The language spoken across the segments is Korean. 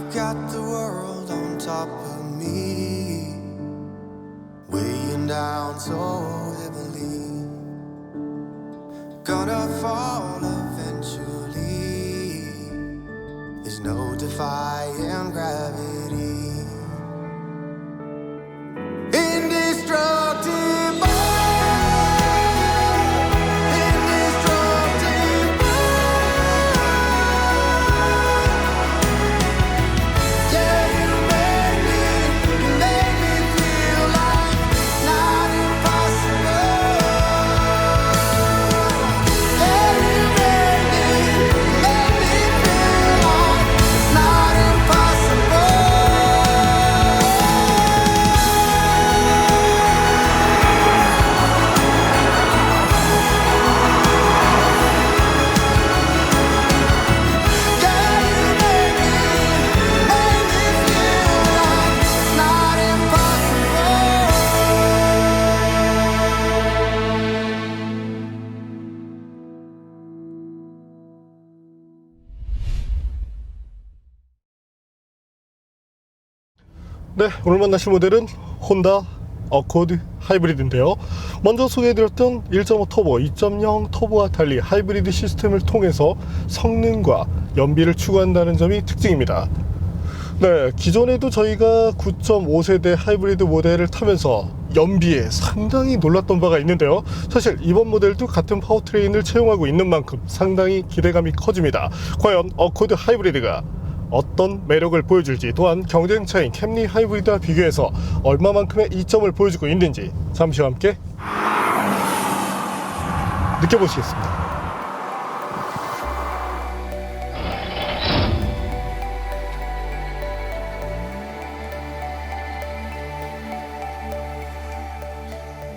I've got the world on top of me, weighing down so heavily. Gonna fall eventually. There's no defying gravity. 네, 오늘 만나실 모델은 혼다 어코드 하이브리드인데요. 먼저 소개해드렸던 1.5 터보, 2.0 터보와 달리 하이브리드 시스템을 통해서 성능과 연비를 추구한다는 점이 특징입니다. 네, 기존에도 저희가 9.5세대 하이브리드 모델을 타면서 연비에 상당히 놀랐던 바가 있는데요. 사실 이번 모델도 같은 파워트레인을 채용하고 있는 만큼 상당히 기대감이 커집니다. 과연 어코드 하이브리드가 어떤 매력을 보여줄지 또한 경쟁차인 캠리 하이브리드와 비교해서 얼마만큼의 이점을 보여주고 있는지 잠시 후 함께 느껴보시겠습니다.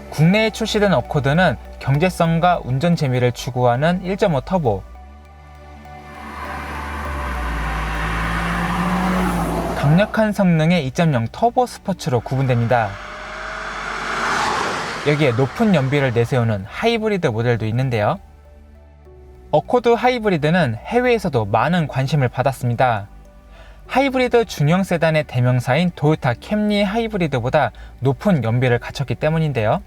국내에 출시된 어코드는 경제성과 운전 재미를 추구하는 1.5 터보. 강력한 성능의 2.0 터보 스포츠로 구분됩니다. 여기에 높은 연비를 내세우는 하이브리드 모델도 있는데요. 어코드 하이브리드는 해외에서도 많은 관심을 받았습니다. 하이브리드 중형 세단의 대명사인 도요타 캠리 하이브리드보다 높은 연비를 갖췄기 때문인데요.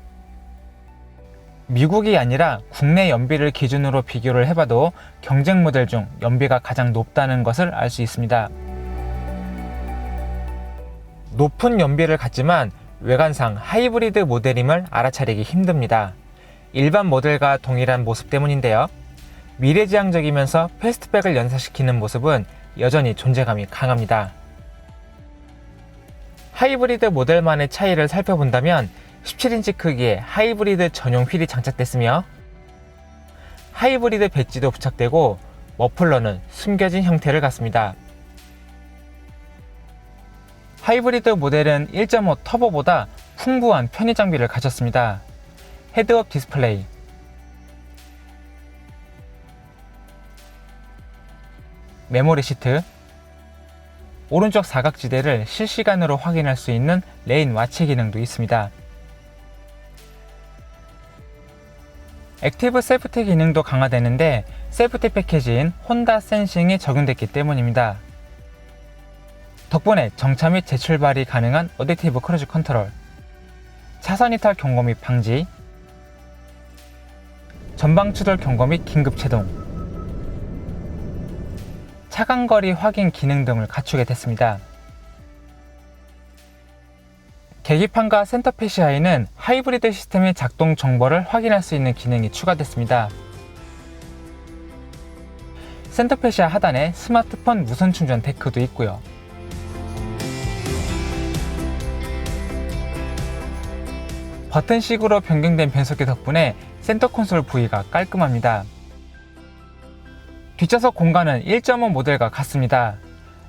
미국이 아니라 국내 연비를 기준으로 비교를 해봐도 경쟁 모델 중 연비가 가장 높다는 것을 알 수 있습니다. 높은 연비를 갖지만 외관상 하이브리드 모델임을 알아차리기 힘듭니다. 일반 모델과 동일한 모습 때문인데요. 미래지향적이면서 패스트백을 연사시키는 모습은 여전히 존재감이 강합니다. 하이브리드 모델만의 차이를 살펴본다면 17인치 크기의 하이브리드 전용 휠이 장착됐으며 하이브리드 배지도 부착되고 머플러는 숨겨진 형태를 갖습니다. 하이브리드 모델은 1.5 터보보다 풍부한 편의 장비를 가졌습니다. 헤드업 디스플레이, 메모리 시트, 오른쪽 사각지대를 실시간으로 확인할 수 있는 레인 와치 기능도 있습니다. 액티브 세프티 기능도 강화되는데 세프티 패키지인 혼다 센싱이 적용됐기 때문입니다. 덕분에 정차 및 재출발이 가능한 어댑티브 크루즈 컨트롤, 차선 이탈 경고 및 방지, 전방 추돌 경고 및 긴급 제동, 차간거리 확인 기능 등을 갖추게 됐습니다. 계기판과 센터페 시아에는 하이브리드 시스템의 작동 정보를 확인할 수 있는 기능이 추가됐습니다. 센터페시아 하단에 스마트폰 무선 충전 데크도 있고요. 버튼식으로 변경된 변속기 덕분에 센터 콘솔 부위가 깔끔합니다. 뒷좌석 공간은 1.5 모델과 같습니다.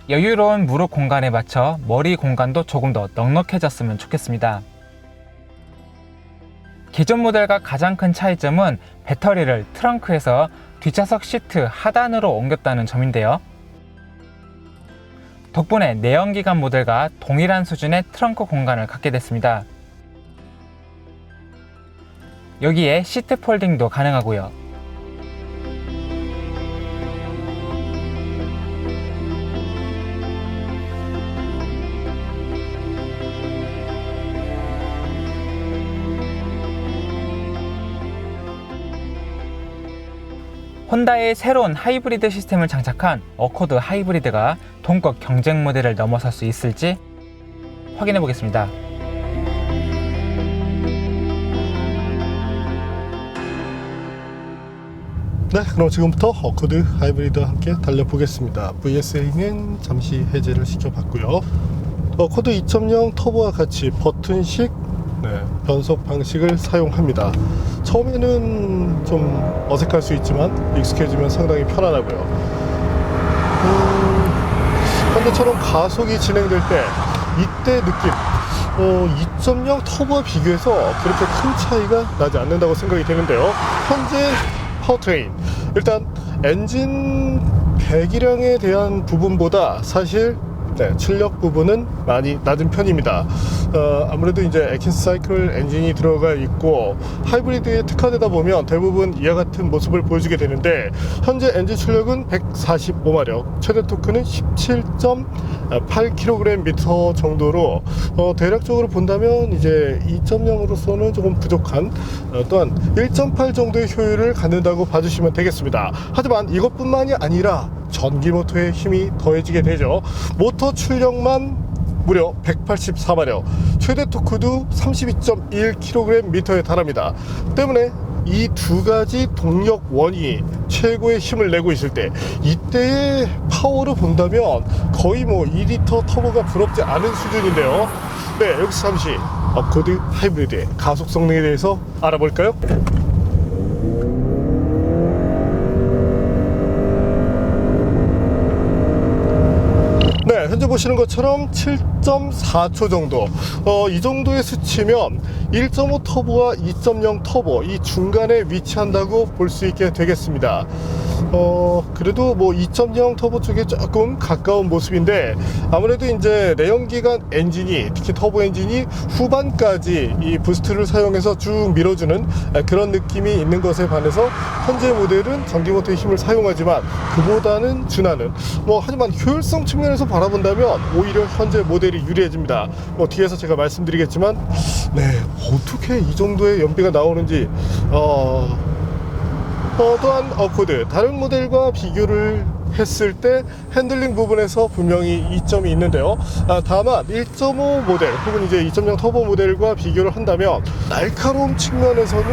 여유로운 무릎 공간에 맞춰 머리 공간도 조금 더 넉넉해졌으면 좋겠습니다. 기존 모델과 가장 큰 차이점은 배터리를 트렁크에서 뒷좌석 시트 하단으로 옮겼다는 점인데요. 덕분에 내연기관 모델과 동일한 수준의 트렁크 공간을 갖게 됐습니다. 여기에 시트 폴딩도 가능하고요. 혼다의 새로운 하이브리드 시스템을 장착한 어코드 하이브리드가 동급 경쟁 모델을 넘어설 수 있을지 확인해 보겠습니다. 네, 그럼 지금부터 어코드 하이브리드와 함께 달려보겠습니다. VSA는 잠시 해제를 시켜봤고요. 어코드 2.0 터보와 같이 버튼식 네, 변속 방식을 사용합니다. 처음에는 좀 어색할 수 있지만 익숙해지면 상당히 편안하고요. 음, 현대처럼 가속이 진행될 때 이때 느낌 어, 2.0 터보와 비교해서 그렇게 큰 차이가 나지 않는다고 생각이 되는데요. 현재 파워트레인 일단 엔진 배기량에 대한 부분보다 사실 네, 출력 부분은 많이 낮은 편입니다. 어, 아무래도 이제 에킨스 사이클 엔진이 들어가 있고 하이브리드에 특화되다 보면 대부분 이와 같은 모습을 보여주게 되는데 현재 엔진 출력은 145마력, 최대 토크는 17.8kgm 정도로 어, 대략적으로 본다면 이제 2.0으로서는 조금 부족한 어, 또한 1.8 정도의 효율을 갖는다고 봐주시면 되겠습니다. 하지만 이것뿐만이 아니라 전기 모터의 힘이 더해지게 되죠. 모터 출력만 무려 184마력, 최대 토크도 32.1kgm에 달합니다. 때문에 이 두 가지 동력원이 최고의 힘을 내고 있을 때 이때의 파워로 본다면 거의 뭐 2리터 터보가 부럽지 않은 수준인데요. 네, 여기서 잠시 어코드 하이브리드의 가속 성능에 대해서 알아볼까요? 네, 현재 보시는 것처럼 7.4초 정도. 어, 이 정도의 수치면 1.5 터보와 2.0 터보 이 중간에 위치한다고 볼 수 있게 되겠습니다. 어, 그래도 뭐 2.0 터보 쪽에 조금 가까운 모습인데 아무래도 이제 내연기관 엔진이 특히 터보 엔진이 후반까지 이 부스트를 사용해서 쭉 밀어주는 그런 느낌이 있는 것에 반해서 현재 모델은 전기 모터의 힘을 사용하지만 그보다는 준하는 뭐 하지만 효율성 측면에서 바라본다면 오히려 현재 모델이 유리해집니다. 뭐 뒤에서 제가 말씀드리겠지만 네 어떻게 이 정도의 연비가 나오는지 어, 어, 또한 어코드 다른 모델과 비교를 했을 때 핸들링 부분에서 분명히 이점이 있는데요. 아, 다만 1.5 모델 혹은 이제 2.0 터보 모델과 비교를 한다면 날카로움 측면에서는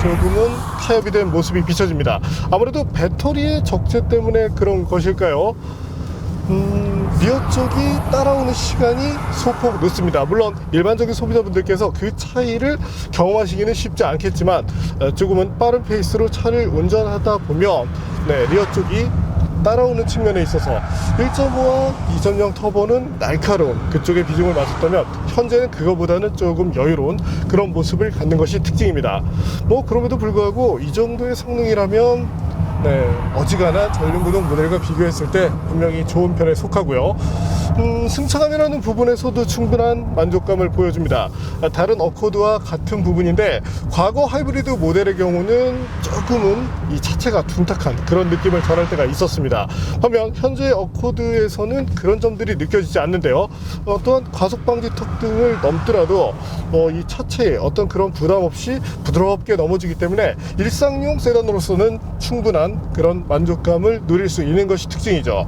조금은 타협이 된 모습이 비춰집니다. 아무래도 배터리의 적재 때문에 그런 것일까요? 음, 리어 쪽이 따라오는 시간이 소폭 늦습니다. 물론 일반적인 소비자분들께서 그 차이를 경험하시기는 쉽지 않겠지만 어, 조금은 빠른 페이스로 차를 운전하다 보면 네, 리어 쪽이 따라오는 측면에 있어서 1.5와 2.0 터보는 날카로운 그쪽의 비중을 맞췄다면 현재는 그거보다는 조금 여유로운 그런 모습을 갖는 것이 특징입니다. 뭐 그럼에도 불구하고 이 정도의 성능이라면 네, 어지간한 전륜구동 모델과 비교했을 때 분명히 좋은 편에 속하고요. 음, 승차감이라는 부분에서도 충분한 만족감을 보여줍니다. 아, 다른 어코드와 같은 부분인데 과거 하이브리드 모델의 경우는 조금은 이 차체가 둔탁한 그런 느낌을 전할 때가 있었습니다. 반면 현재 어코드에서는 그런 점들이 느껴지지 않는데요. 어, 또한 과속 방지 턱 등을 넘더라도 어, 이 차체에 어떤 그런 부담 없이 부드럽게 넘어지기 때문에 일상용 세단으로서는 충분한 그런 만족감을 누릴 수 있는 것이 특징이죠.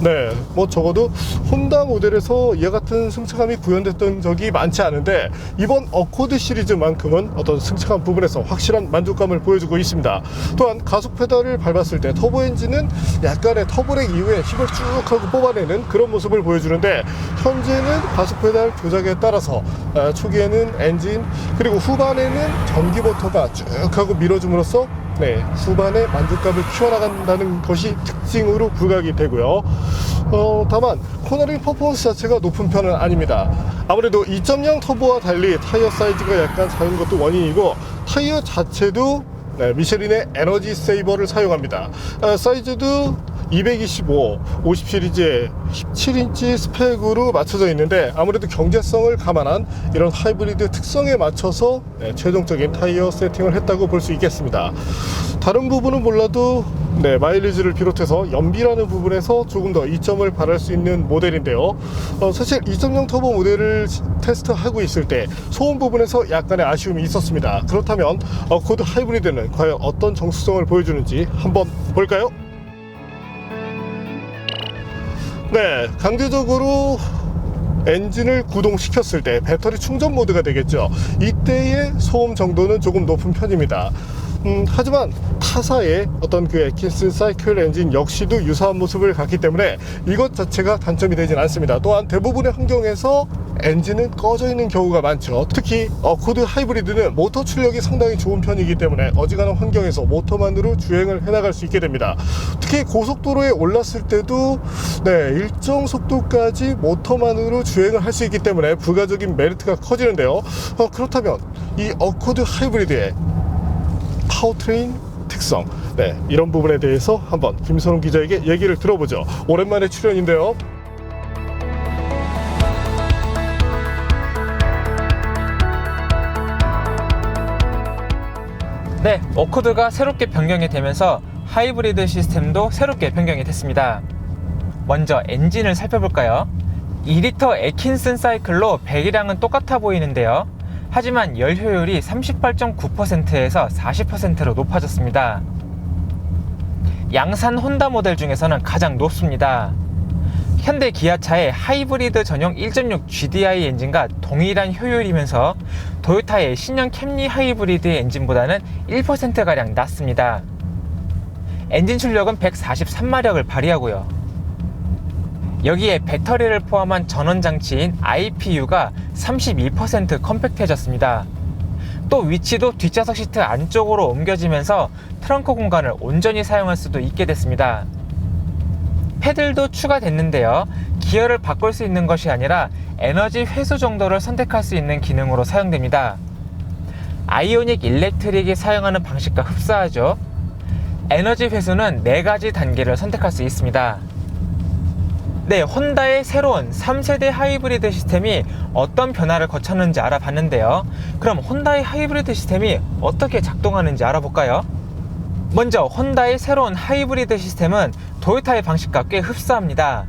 네, 뭐 적어도 혼다 모델에서 이와 같은 승차감이 구현됐던 적이 많지 않은데 이번 어코드 시리즈만큼은 어떤 승차감 부분에서 확실한 만족감을 보여주고 있습니다. 또한 가속 페달을 밟았을 때 터보 엔진은 약간의 터보렉 이후에 힘을 쭉 하고 뽑아내는 그런 모습을 보여주는데 현재는 가속 페달 조작에 따라서 아, 초기에는 엔진 그리고 후반에는 전기 모터가 쭉 하고 밀어줌으로써 네, 후반에 만족감을 키워나간다는 것이 특징으로 부각이 되고요. 어, 다만 코너링 퍼포먼스 자체가 높은 편은 아닙니다. 아무래도 2.0 터보와 달리 타이어 사이즈가 약간 작은 것도 원인이고 타이어 자체도 네, 미쉐린의 에너지 세이버를 사용합니다. 아, 사이즈도 225, 50 시리즈의 17인치 스펙으로 맞춰져 있는데 아무래도 경제성을 감안한 이런 하이브리드 특성에 맞춰서 네, 최종적인 타이어 세팅을 했다고 볼 수 있겠습니다. 다른 부분은 몰라도 네, 마일리지를 비롯해서 연비라는 부분에서 조금 더 이점을 바랄 수 있는 모델인데요. 어, 사실 2.0 터보 모델을 시- 테스트하고 있을 때 소음 부분에서 약간의 아쉬움이 있었습니다. 그렇다면 어 코드 하이브리드는 과연 어떤 정수성을 보여주는지 한번 볼까요? 네, 강제적으로 엔진을 구동시켰을 때 배터리 충전 모드가 되겠죠. 이때의 소음 정도는 조금 높은 편입니다. 음, 하지만 타사의 어떤 그 에킨슨 사이클 엔진 역시도 유사한 모습을 갖기 때문에 이것 자체가 단점이 되진 않습니다. 또한 대부분의 환경에서 엔진은 꺼져 있는 경우가 많죠. 특히 어코드 하이브리드는 모터 출력이 상당히 좋은 편이기 때문에 어지간한 환경에서 모터만으로 주행을 해나갈 수 있게 됩니다. 특히 고속도로에 올랐을 때도 네, 일정 속도까지 모터만으로 주행을 할 수 있기 때문에 부가적인 메리트가 커지는데요. 어, 그렇다면 이 어코드 하이브리드의 파워트레인 특성 네, 이런 부분에 대해서 한번 김선웅 기자에게 얘기를 들어보죠. 오랜만에 출연인데요. 네, 어코드가 새롭게 변경이 되면서 하이브리드 시스템도 새롭게 변경이 됐습니다. 먼저 엔진을 살펴볼까요? 2리터 에킨슨 사이클로 배기량은 똑같아 보이는데요. 하지만 열 효율이 38.9%에서 40%로 높아졌습니다. 양산 혼다 모델 중에서는 가장 높습니다. 현대 기아차의 하이브리드 전용 1.6 GDI 엔진과 동일한 효율이면서 도요타의 신형 캠리 하이브리드 엔진보다는 1%가량 낮습니다. 엔진 출력은 143마력을 발휘하고요. 여기에 배터리를 포함한 전원 장치인 IPU가 32% 컴팩트해졌습니다. 또 위치도 뒷좌석 시트 안쪽으로 옮겨지면서 트렁크 공간을 온전히 사용할 수도 있게 됐습니다. 패들도 추가됐는데요. 기어를 바꿀 수 있는 것이 아니라 에너지 회수 정도를 선택할 수 있는 기능으로 사용됩니다. 아이오닉 일렉트릭이 사용하는 방식과 흡사하죠. 에너지 회수는 4가지 단계를 선택할 수 있습니다. 네, 혼다의 새로운 3세대 하이브리드 시스템이 어떤 변화를 거쳤는지 알아봤는데요. 그럼 혼다의 하이브리드 시스템이 어떻게 작동하는지 알아볼까요? 먼저 혼다의 새로운 하이브리드 시스템은 도요타의 방식과 꽤 흡사합니다.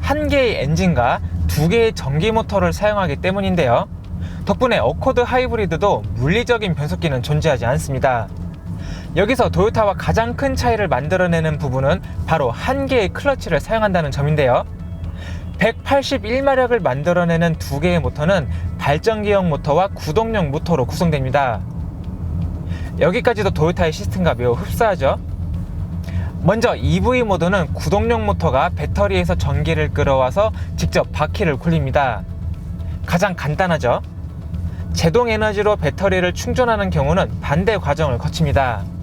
한 개의 엔진과 두 개의 전기 모터를 사용하기 때문인데요. 덕분에 어코드 하이브리드도 물리적인 변속기는 존재하지 않습니다. 여기서 도요타와 가장 큰 차이를 만들어내는 부분은 바로 한 개의 클러치를 사용한다는 점인데요. 181마력을 만들어내는 두 개의 모터는 발전기형 모터와 구동용 모터로 구성됩니다. 여기까지도 도요타의 시스템과 매우 흡사하죠. 먼저 EV 모드는 구동용 모터가 배터리에서 전기를 끌어와서 직접 바퀴를 굴립니다. 가장 간단하죠. 제동 에너지로 배터리를 충전하는 경우는 반대 과정을 거칩니다.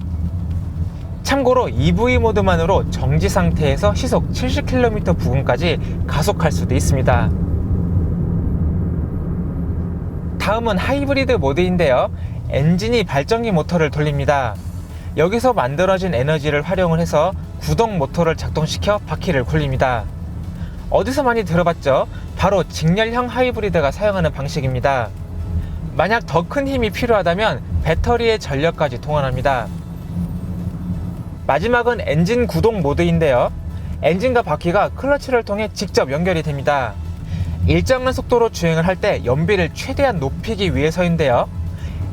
참고로 EV 모드만으로 정지 상태에서 시속 70km 부근까지 가속할 수도 있습니다. 다음은 하이브리드 모드인데요. 엔진이 발전기 모터를 돌립니다. 여기서 만들어진 에너지를 활용을 해서 구동 모터를 작동시켜 바퀴를 굴립니다. 어디서 많이 들어봤죠? 바로 직렬형 하이브리드가 사용하는 방식입니다. 만약 더 큰 힘이 필요하다면 배터리의 전력까지 동원합니다. 마지막은 엔진 구동 모드인데요. 엔진과 바퀴가 클러치를 통해 직접 연결이 됩니다. 일정한 속도로 주행을 할 때 연비를 최대한 높이기 위해서인데요.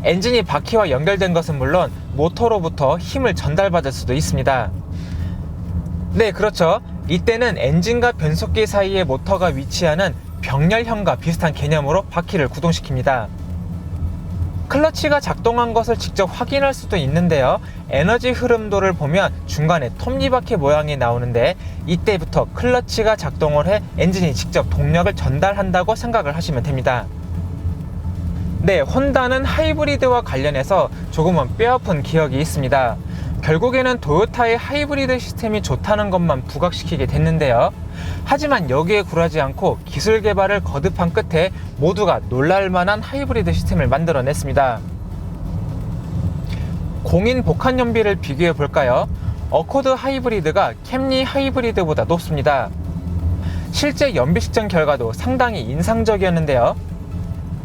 엔진이 바퀴와 연결된 것은 물론 모터로부터 힘을 전달받을 수도 있습니다. 네, 그렇죠. 이때는 엔진과 변속기 사이에 모터가 위치하는 병렬형과 비슷한 개념으로 바퀴를 구동시킵니다. 클러치가 작동한 것을 직접 확인할 수도 있는데요. 에너지 흐름도를 보면 중간에 톱니바퀴 모양이 나오는데 이때부터 클러치가 작동을 해 엔진이 직접 동력을 전달한다고 생각을 하시면 됩니다. 네, 혼다는 하이브리드와 관련해서 조금은 뼈아픈 기억이 있습니다. 결국에는 도요타의 하이브리드 시스템이 좋다는 것만 부각시키게 됐는데요. 하지만 여기에 굴하지 않고 기술 개발을 거듭한 끝에 모두가 놀랄만한 하이브리드 시스템을 만들어냈습니다. 공인 복합 연비를 비교해 볼까요? 어코드 하이브리드가 캠리 하이브리드보다 높습니다. 실제 연비 측정 결과도 상당히 인상적이었는데요.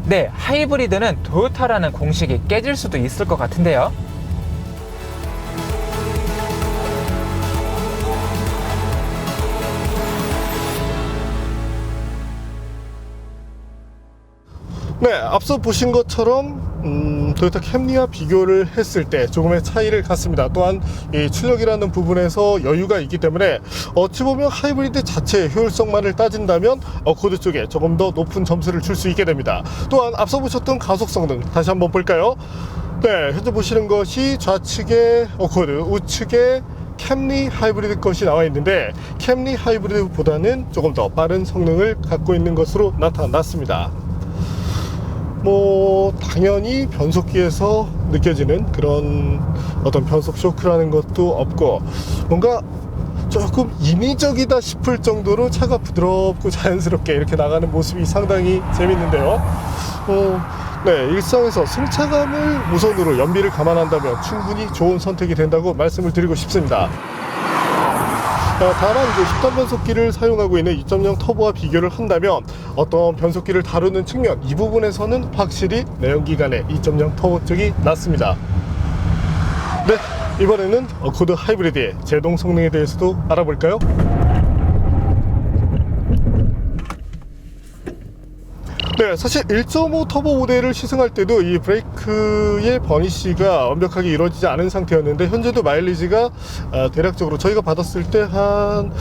네, 하이브리드는 도요타라는 공식이 깨질 수도 있을 것 같은데요. 네, 앞서 보신 것처럼 음, 토요타 캠리와 비교를 했을 때 조금의 차이를 갖습니다. 또한 이 출력이라는 부분에서 여유가 있기 때문에 어찌 보면 하이브리드 자체의 효율성만을 따진다면 어코드 쪽에 조금 더 높은 점수를 줄 수 있게 됩니다. 또한 앞서 보셨던 가속 성능 다시 한번 볼까요? 네, 현재 보시는 것이 좌측에 어코드, 우측에 캠리 하이브리드 것이 나와 있는데 캠리 하이브리드보다는 조금 더 빠른 성능을 갖고 있는 것으로 나타났습니다. 뭐 당연히 변속기에서 느껴지는 그런 어떤 변속 쇼크라는 것도 없고 뭔가 조금 인위적이다 싶을 정도로 차가 부드럽고 자연스럽게 이렇게 나가는 모습이 상당히 재밌는데요. 어, 네, 일상에서 승차감을 우선으로 연비를 감안한다면 충분히 좋은 선택이 된다고 말씀을 드리고 싶습니다. 어, 다만 이제 10단 변속기를 사용하고 있는 2.0 터보와 비교를 한다면 어떤 변속기를 다루는 측면 이 부분에서는 확실히 내연기관의 2.0 터보 쪽이 낫습니다. 네, 이번에는 어코드 하이브리드의 제동 성능에 대해서도 알아볼까요? 네, 사실 1.5 터보 모델을 시승할 때도 이 브레이크의 버니쉬가 완벽하게 이루어지지 않은 상태였는데 현재도 마일리지가 아, 대략적으로 저희가 받았을 때 한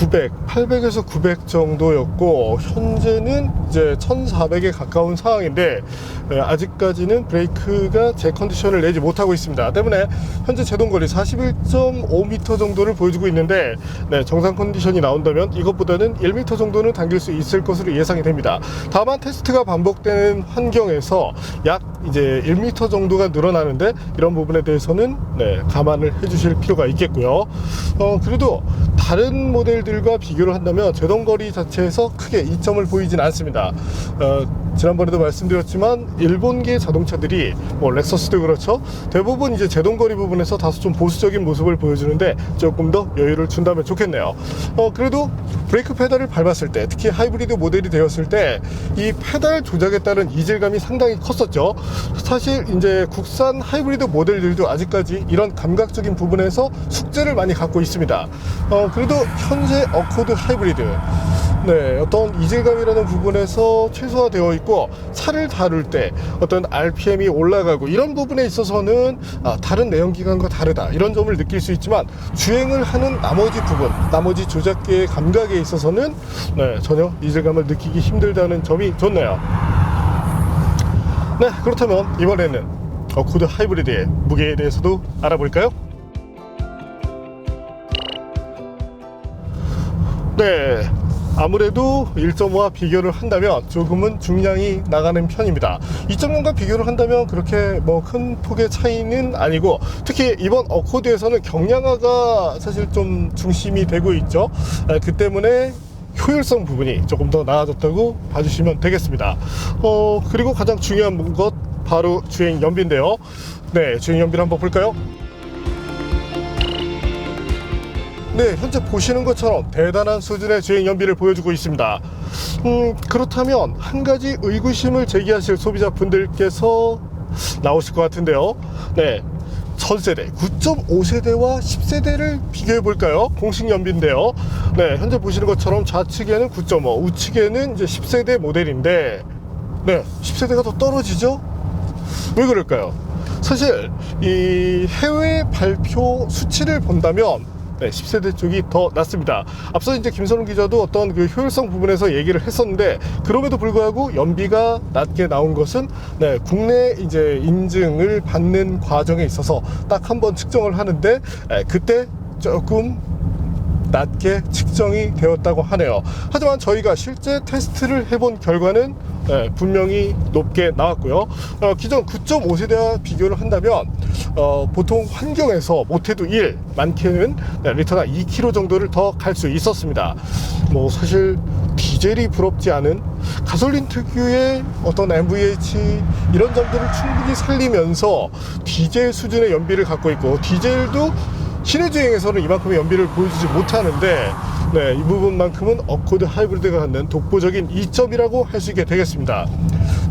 900, 800에서 900 정도였고 현재는 이제 1400에 가까운 상황인데 에, 아직까지는 브레이크가 제 컨디션을 내지 못하고 있습니다. 때문에 현재 제동거리 41.5m 정도를 보여주고 있는데 네, 정상 컨디션이 나온다면 이것보다는 1m 정도는 당길 수 있을 것으로 예상이 됩니다. 다만 테스트가 반복되는 환경에서 약 이제 1m 정도가 늘어나는데 이런 부분에 대해서는 네, 감안을 해주실 필요가 있겠고요. 어, 그래도 다른 모델들과 비교를 한다면 제동거리 자체에서 크게 이점을 보이진 않습니다. 어, 지난번에도 말씀드렸지만 일본계 자동차들이 뭐 렉서스도 그렇죠. 대부분 이제 제동거리 부분에서 다소 좀 보수적인 모습을 보여주는데 조금 더 여유를 준다면 좋겠네요. 어, 그래도 브레이크 페달을 밟았을 때 특히 하이브리드 모델이 되었을 때 이 페달 조작에 따른 이질감이 상당히 컸었죠. 사실 이제 국산 하이브리드 모델들도 아직까지 이런 감각적인 부분에서 숙제를 많이 갖고 있습니다. 어, 그래도 현재 어코드 하이브리드 네, 어떤 이질감이라는 부분에서 최소화되어 있고 차를 다룰 때 어떤 RPM이 올라가고 이런 부분에 있어서는 아, 다른 내연기관과 다르다 이런 점을 느낄 수 있지만 주행을 하는 나머지 부분, 나머지 조작기의 감각에 있어서는 네, 전혀 이질감을 느끼기 힘들다는 점이 좋네요. 네, 그렇다면 이번에는 어코드 하이브리드의 무게에 대해서도 알아볼까요? 네. 아무래도 1.5와 비교를 한다면 조금은 중량이 나가는 편입니다. 2.0과 비교를 한다면 그렇게 뭐 큰 폭의 차이는 아니고 특히 이번 어코드에서는 경량화가 사실 좀 중심이 되고 있죠. 아, 그 때문에 효율성 부분이 조금 더 나아졌다고 봐주시면 되겠습니다. 어, 그리고 가장 중요한 것 바로 주행 연비인데요. 네, 주행 연비를 한번 볼까요? 네, 현재 보시는 것처럼 대단한 수준의 주행 연비를 보여주고 있습니다. 음, 그렇다면 한 가지 의구심을 제기하실 소비자분들께서 나오실 것 같은데요. 네. 전 세대 9.5세대와 10세대를 비교해 볼까요? 공식 연비인데요. 네, 현재 보시는 것처럼 좌측에는 9.5, 우측에는 이제 10세대 모델인데, 네, 10세대가 더 떨어지죠? 왜 그럴까요? 사실 이 해외 발표 수치를 본다면 네, 10세대 쪽이 더 낫습니다. 앞서 이제 김선웅 기자도 어떤 그 효율성 부분에서 얘기를 했었는데 그럼에도 불구하고 연비가 낮게 나온 것은 네, 국내 이제 인증을 받는 과정에 있어서 딱 한 번 측정을 하는데 에, 그때 조금 낮게 측정이 되었다고 하네요. 하지만 저희가 실제 테스트를 해본 결과는 네, 분명히 높게 나왔고요. 어, 기존 9.5세대와 비교를 한다면 어, 보통 환경에서 못해도 1, 많게는 네, 리터당 2km 정도를 더 갈 수 있었습니다. 뭐 사실 디젤이 부럽지 않은 가솔린 특유의 어떤 MVH 이런 점들을 충분히 살리면서 디젤 수준의 연비를 갖고 있고 디젤도 시내 주행에서는 이만큼의 연비를 보여주지 못하는데 네, 이 부분만큼은 어코드 하이브리드가 갖는 독보적인 이점이라고 할 수 있게 되겠습니다.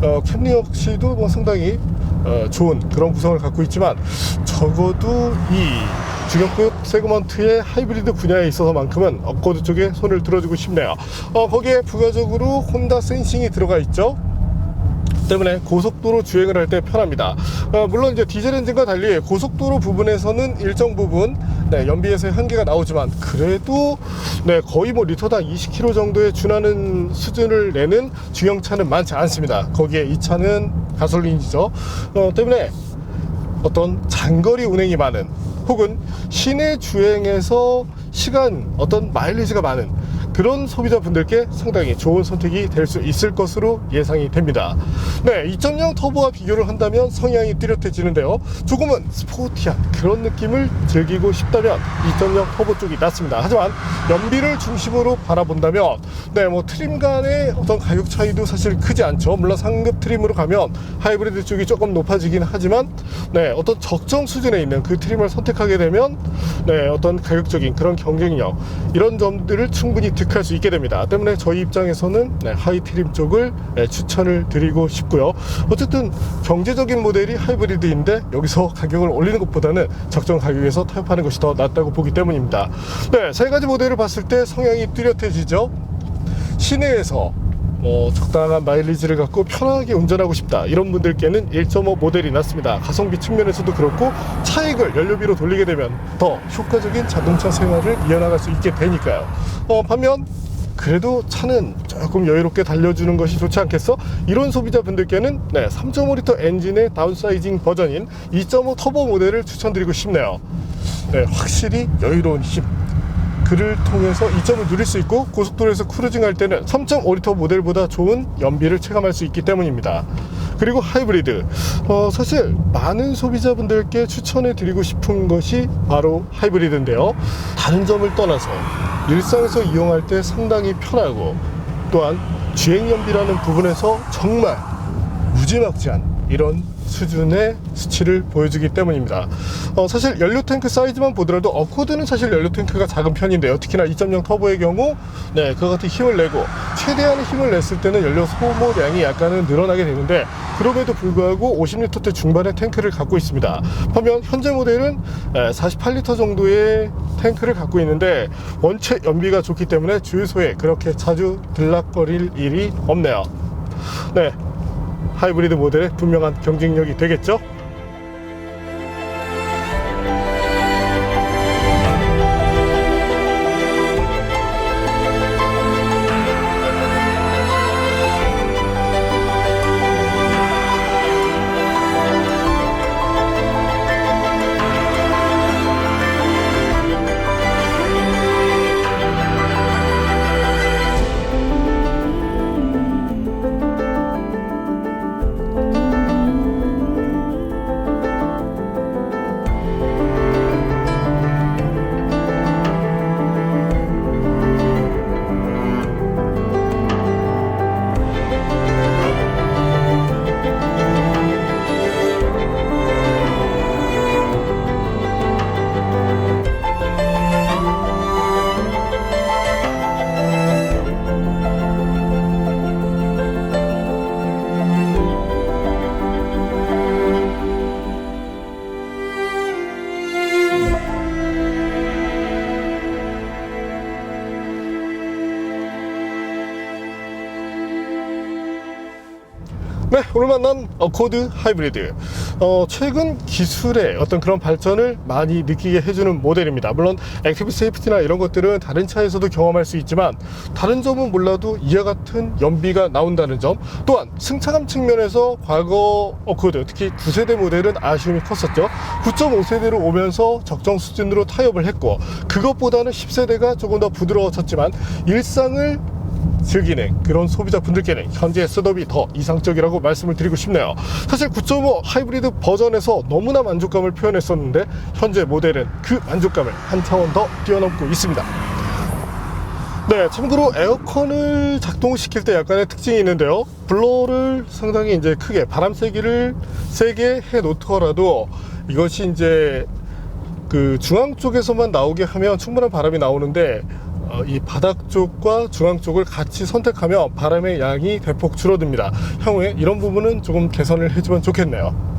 어, 캠리 역시도 뭐 상당히 어, 좋은 그런 구성을 갖고 있지만 적어도 이 중형급 세그먼트의 하이브리드 분야에 있어서만큼은 어코드 쪽에 손을 들어주고 싶네요. 어, 거기에 부가적으로 혼다 센싱이 들어가 있죠. 때문에 고속도로 주행을 할 때 편합니다. 어, 물론 이제 디젤 엔진과 달리 고속도로 부분에서는 일정 부분 네, 연비에서의 한계가 나오지만 그래도 네, 거의 뭐 리터당 20km 정도에 준하는 수준을 내는 중형차는 많지 않습니다. 거기에 이 차는 가솔린이죠. 어, 때문에 어떤 장거리 운행이 많은 혹은 시내 주행에서 시간 어떤 마일리지가 많은 그런 소비자분들께 상당히 좋은 선택이 될 수 있을 것으로 예상이 됩니다. 네, 2.0 터보와 비교를 한다면 성향이 뚜렷해지는데요. 조금은 스포티한 그런 느낌을 즐기고 싶다면 2.0 터보 쪽이 낫습니다. 하지만 연비를 중심으로 바라본다면 네, 뭐 트림 간의 어떤 가격 차이도 사실 크지 않죠. 물론 상급 트림으로 가면 하이브리드 쪽이 조금 높아지긴 하지만 네, 어떤 적정 수준에 있는 그 트림을 선택하게 되면 네, 어떤 가격적인 그런 경쟁력 이런 점들을 충분히 득할 수 있게 됩니다. 때문에 저희 입장에서는 네, 하이 트림 쪽을 네, 추천을 드리고 싶고요. 어쨌든 경제적인 모델이 하이브리드인데 여기서 가격을 올리는 것보다는 적정 가격에서 타협하는 것이 더 낫다고 보기 때문입니다. 네, 세 가지 모델을 봤을 때 성향이 뚜렷해지죠. 시내에서 뭐 적당한 마일리지를 갖고 편하게 운전하고 싶다. 이런 분들께는 1.5 모델이 낫습니다. 가성비 측면에서도 그렇고 차익을 연료비로 돌리게 되면 더 효과적인 자동차 생활을 이어나갈 수 있게 되니까요. 어, 반면 그래도 차는 조금 여유롭게 달려주는 것이 좋지 않겠어? 이런 소비자분들께는 네, 3.5L 엔진의 다운사이징 버전인 2.5 터보 모델을 추천드리고 싶네요. 네, 확실히 여유로운 힘 그를 통해서 이점을 누릴 수 있고 고속도로에서 크루징 할 때는 3.5리터 모델보다 좋은 연비를 체감할 수 있기 때문입니다. 그리고 하이브리드. 어, 사실 많은 소비자분들께 추천해 드리고 싶은 것이 바로 하이브리드인데요. 다른 점을 떠나서 일상에서 이용할 때 상당히 편하고 또한 주행 연비라는 부분에서 정말 무지막지한 이런 수준의 수치를 보여주기 때문입니다. 어, 사실 연료 탱크 사이즈만 보더라도 어코드는 사실 연료 탱크가 작은 편인데요. 특히나 2.0 터보의 경우, 네, 그와 같은 힘을 내고 최대한의 힘을 냈을 때는 연료 소모량이 약간은 늘어나게 되는데 그럼에도 불구하고 50리터대 중반의 탱크를 갖고 있습니다. 반면 현재 모델은 48리터 정도의 탱크를 갖고 있는데 원체 연비가 좋기 때문에 주유소에 그렇게 자주 들락거릴 일이 없네요. 네, 하이브리드 모델의 분명한 경쟁력이 되겠죠? 만난 어코드 하이브리드. 어, 최근 기술의 어떤 그런 발전을 많이 느끼게 해주는 모델입니다. 물론 액티브 세이프티나 이런 것들은 다른 차에서도 경험할 수 있지만 다른 점은 몰라도 이와 같은 연비가 나온다는 점 또한 승차감 측면에서 과거 어코드 특히 9세대 모델은 아쉬움이 컸었죠. 9.5세대로 오면서 적정 수준으로 타협을 했고 그것보다는 10세대가 조금 더 부드러워졌지만 일상을 즐기는 그런 소비자 분들께는 현재 셋업이 더 이상적이라고 말씀을 드리고 싶네요. 사실 9.5 하이브리드 버전에서 너무나 만족감을 표현했었는데 현재 모델은 그 만족감을 한 차원 더 뛰어넘고 있습니다. 네, 참고로 에어컨을 작동시킬 때 약간의 특징이 있는데요. 블로어를 상당히 이제 크게 바람 세기를 세게 해 놓더라도 이것이 이제 그 중앙 쪽에서만 나오게 하면 충분한 바람이 나오는데 어, 어, 이 바닥 쪽과 중앙 쪽을 같이 선택하며 바람의 양이 대폭 줄어듭니다. 향후에 이런 부분은 조금 개선을 해주면 좋겠네요.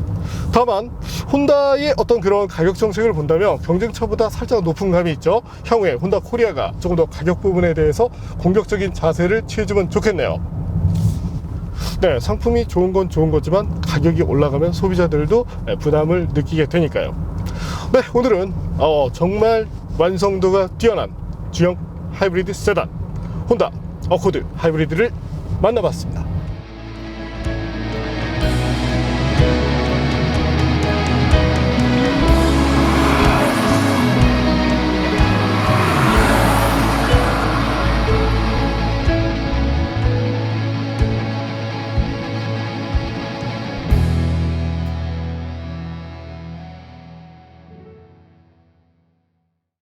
다만 혼다의 어떤 그런 가격 정책을 본다면 경쟁처보다 살짝 높은 감이 있죠 향후에 혼다 코리아가 조금 더 가격 부분에 대해서 공격적인 자세를 취해주면 좋겠네요 네 상품이 좋은 건 좋은 거지만 가격이 올라가면 소비자들도 네, 부담을 느끼게 되니까요 네 오늘은 어, 정말 완성도가 뛰어난 주형 하이브리드 세단 혼다 어코드 하이브리드를 만나봤습니다.